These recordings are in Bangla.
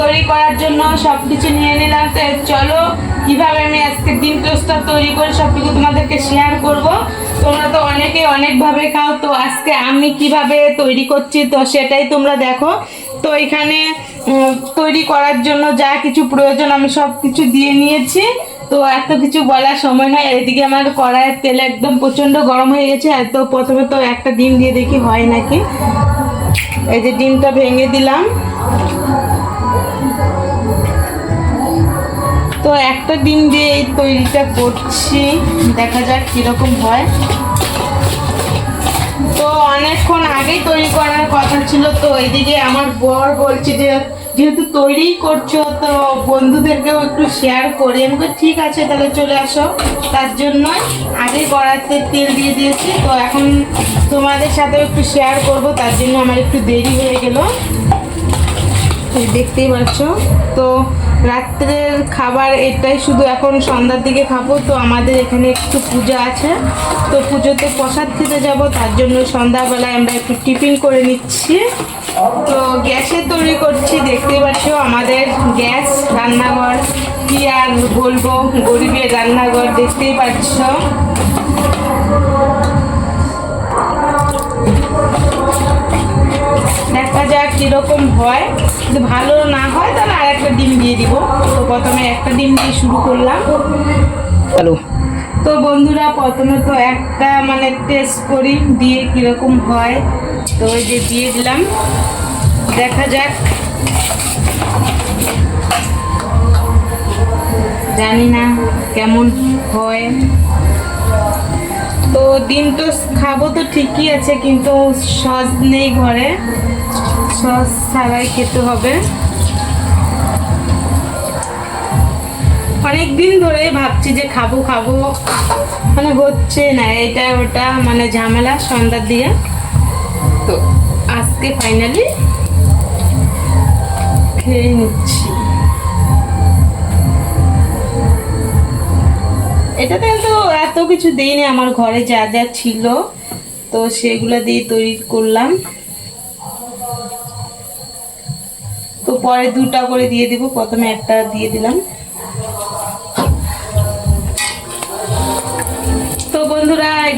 তৈরি করার জন্য সব কিছু নিয়ে নিলাম। তো চলো, কীভাবে আমি আজকে ডিম টোস্টটা তৈরি করে সব কিছু তোমাদেরকে শেয়ার করব? তোমরা তো অনেকে অনেকভাবে খাও, তো আজকে আমি কীভাবে তৈরি করছি, তো সেটাই তোমরা দেখো। তো এখানে তৈরি করার জন্য যা কিছু প্রয়োজন আমি সব কিছু দিয়ে নিয়েছি। তো এত কিছু বলার সময় নয় এদিকে আমার কড়াইয়ের তেল একদম প্রচণ্ড গরম হয়ে গেছে, আর তো প্রথমে তো একটা ডিম দিয়ে দেখি হয় নাকি। এই যে ডিমটা ভেঙে দিলাম। তো একটা ডিম দিয়ে এই তৈরিটা করছি, দেখা যাক কীরকম হয়। তো অনেকক্ষণ আগেই তৈরি করার কথা ছিল, তো এইদিকে আমার বর বলছে যে যেহেতু তৈরি করছ, তো বন্ধুদেরকেও একটু শেয়ার করি। আমি ঠিক আছে, তাহলে চলে আসো। তার জন্য আগে কড়াতে তেল দিয়ে দিয়েছি। তো এখন তোমাদের সাথে একটু শেয়ার করব, তার জন্য আমার একটু দেরি হয়ে গেল। দেখতেই পাচ্ছ। তো রাত্রের খাবার এটাই শুধু এখন সন্ধ্যার দিকে খাব। তো আমাদের এখানে একটু পূজা আছে। তো পুজোতে প্রসাদ খেতে যাব, তার জন্য সন্ধ্যাবেলায় আমরা একটু টিফিন করে নিচ্ছি। তো গ্যাসে তৈরি করছি, দেখতে পাচ্ছ আমাদের গ্যাস, রান্নাঘর, কি আর বলব, গরিবের রান্নাঘর, দেখতেই পাচ্ছ। দেখা যাক কীরকম হয়। যদি ভালো না হয়, তাহলে আর একটা ডিম দিয়ে দিব। তো প্রথমে একটা ডিম দিয়ে শুরু করলাম। হ্যালো। তো বন্ধুরা, প্রথমে তো একটা মানে টেস্ট করি, দিয়ে কীরকম হয়। তো ওই যে দিয়ে দিলাম। দেখা যাক। জানি না কেমন হয়। তো ডিম তো খাব তো ঠিকই আছে, কিন্তু সস নেই ঘরে। সস ছাড়াই খেতে হবে। অনেক দিন ধরে ভাবছি যে খাব খাব। মানে হচ্ছে না, এটা ওটা মানে ঝামেলা সন্ধ্যার দিয়ে। তো আজকে ফাইনালি খেয়ে নিচ্ছি। এটাতে তো এত কিছু দিইনি, আমার ঘরে যা যা ছিল, তো সেগুলো দিয়ে তৈরি করলাম। তো পরে দুটা করে দিয়ে দিব, প্রথমে একটা দিয়ে দিলাম।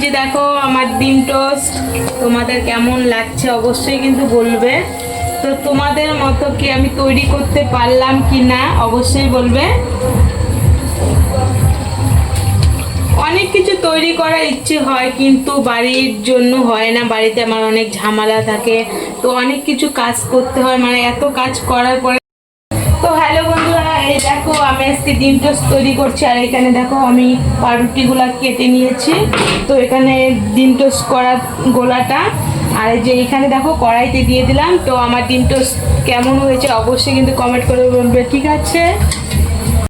যে দেখো আমার ডিম টোস্ট, তোমাদের কেমন লাগছে অবশ্যই কিন্তু বলবে। তো তোমাদের মতো কি আমি তৈরি করতে পারলাম কি না অবশ্যই বলবে। অনেক কিছু তৈরি করার ইচ্ছে হয়, কিন্তু বাড়ির জন্য হয় না। বাড়িতে আমার অনেক ঝামেলা থাকে, তো অনেক কিছু কাজ করতে হয়। মানে এত কাজ করার পরে তো হ্যালো বন্ধুরা এই দেখো, আমি আজকে ডিম টোস্ট তৈরি করছি, আর এখানে দেখো আমি পাউরুটিগুলো কেটে নিয়েছি। তো এখানে ডিম টোস্ট করার গোলাটা, আর যে এখানে দেখো কড়াইতে দিয়ে দিলাম। তো আমার ডিম টোস্ট কেমন হয়েছে অবশ্যই কিন্তু কমেন্ট করে বলবে, ঠিক আছে?